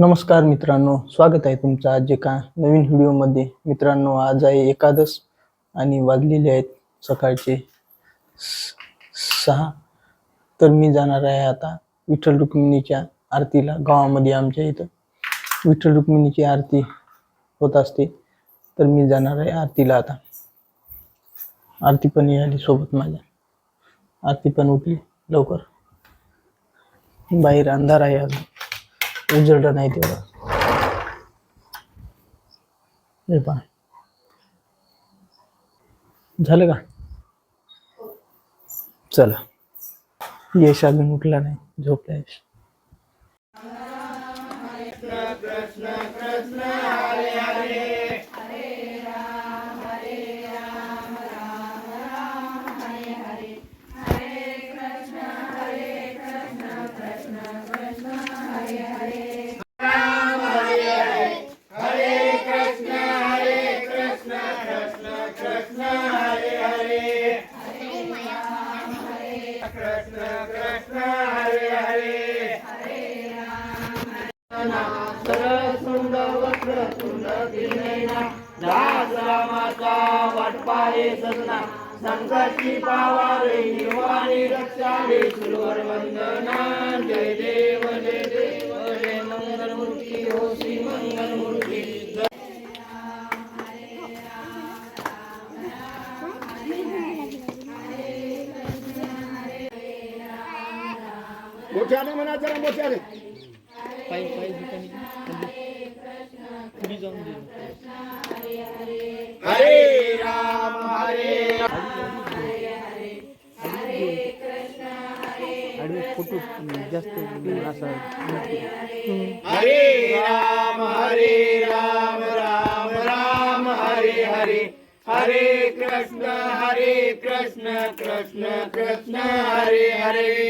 नमस्कार मित्रांनो स्वागत आहे तुमचं आज एका नवीन व्हिडिओमध्ये. मित्रांनो आज आहे एकादश आणि वाजलेले आहेत सकाळचे स- सहा तर मी जाणार आहे आता विठ्ठल रुक्मिणीच्या आरतीला गावामध्ये आमच्या इथं. विठ्ठल रुक्मिणीची आरती होत असते तर मी जाणार आहे आरतीला आता. आरती पण आली सोबत माझ्या. आरती पण उठली लवकर. बाहेर अंधार आहे अजून. उजळड नाही तेवढं. का? चला. यश अजून उठला नाही. झोपला यश. कृष्ण कृष्ण हरे हरे. संकटी पावारे निर्वाणी रक्षावे सुरवर वंदना जय देव जय देव जय मंगलमूर्ती हो मंगलमूर्ती. मोठ्याने म्हणा जरा मोठ्याने हरे राम हरे फोटो जास्त असा हरे राम हरे राम राम राम हरे हरे. हरे कृष्ण हरे कृष्ण कृष्ण कृष्ण हरे हरे.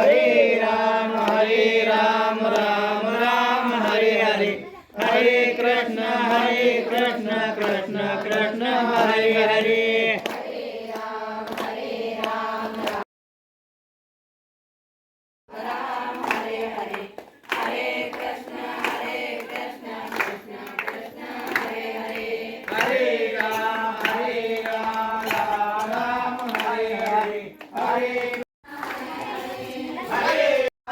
हरे राम हरे राम राम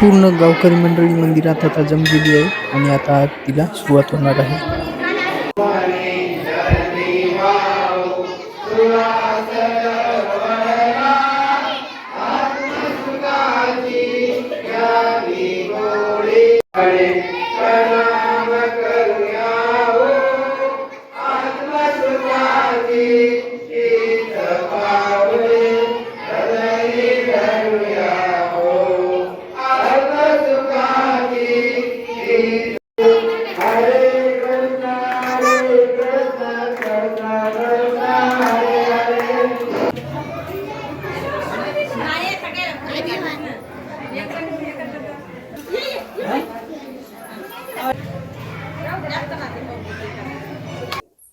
पूर्ण गावकरी मंडळी मंदिरात आता जमलेली आहे आणि आता तिला सुरुवात होणार आहे.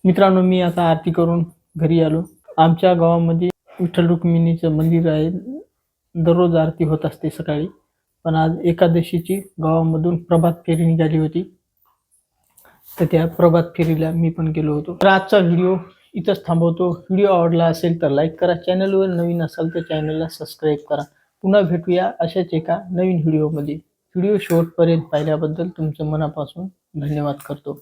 मित्रांनो मी आता आरती करून घरी आलो. आमच्या गावामध्ये विठ्ठल रुक्मिणीचं मंदिर आहे. दररोज आरती होत असते सकाळी. पण आज एकादशीची गावामधून प्रभात फेरी निघाली होती. तर त्या प्रभात फेरीला मी पण गेलो होतो. तर आजचा व्हिडिओ इथंच थांबवतो. व्हिडिओ आवडला असेल तर लाईक करा. चॅनलवर नवीन असाल तर चॅनलला सबस्क्राईब करा. पुन्हा भेटूया अशाच एका नवीन व्हिडिओमध्ये. व्हिडिओ शेवटपर्यंत पाहिल्याबद्दल तुमचं मनापासून धन्यवाद करतो.